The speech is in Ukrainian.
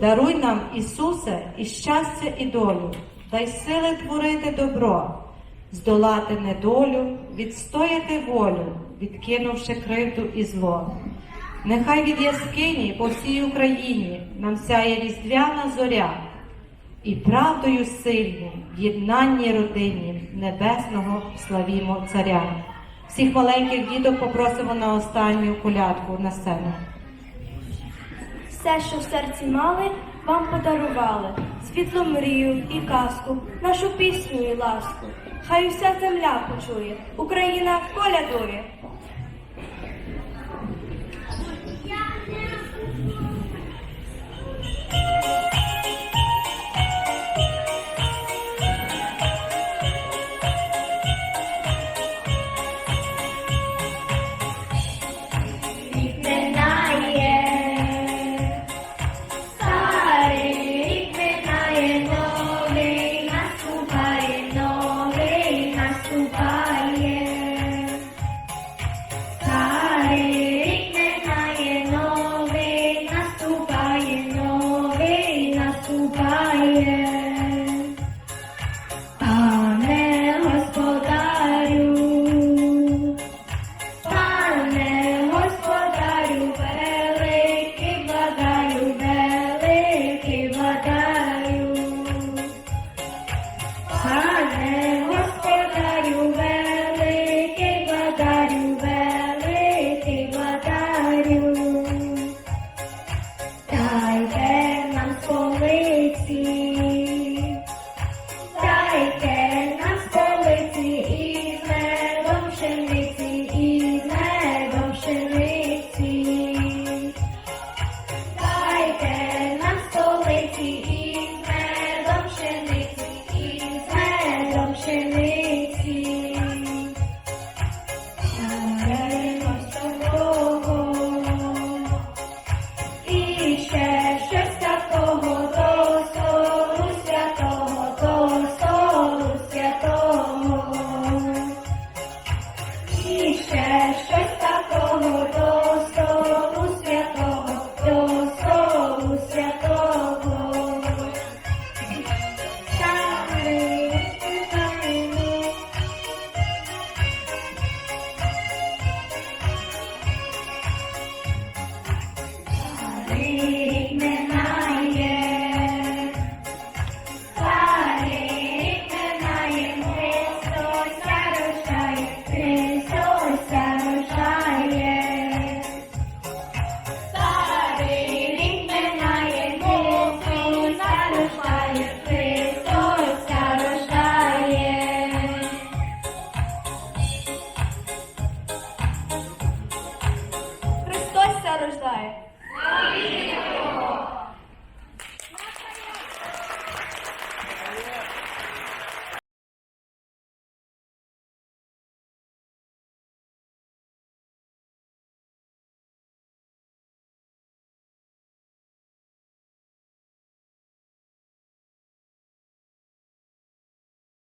Даруй нам, Ісусе, і щастя, і долю, дай сили творити добро, здолати недолю, відстояти волю, відкинувши кривду і зло. Нехай від яскині по всій Україні нам сяє різдвяна зоря, і правдою сильні в єднанні родині небесного славімо царя. Всіх маленьких діток попросимо на останню колядку на сцену. Все, що в серці мали, вам подарували. Світло мрію і казку, нашу пісню і ласку. Хай уся земля почує, Україна колядує.